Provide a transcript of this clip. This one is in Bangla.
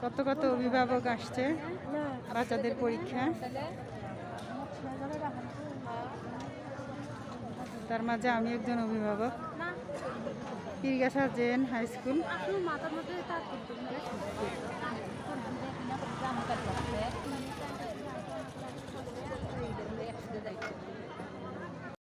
কত কত অভিভাবক আসছে? বাচ্চাদের পরীক্ষা? তাহলে তার মাঝে আমি একজন অভিভাবক। পীরগাছা জেন হাই স্কুল।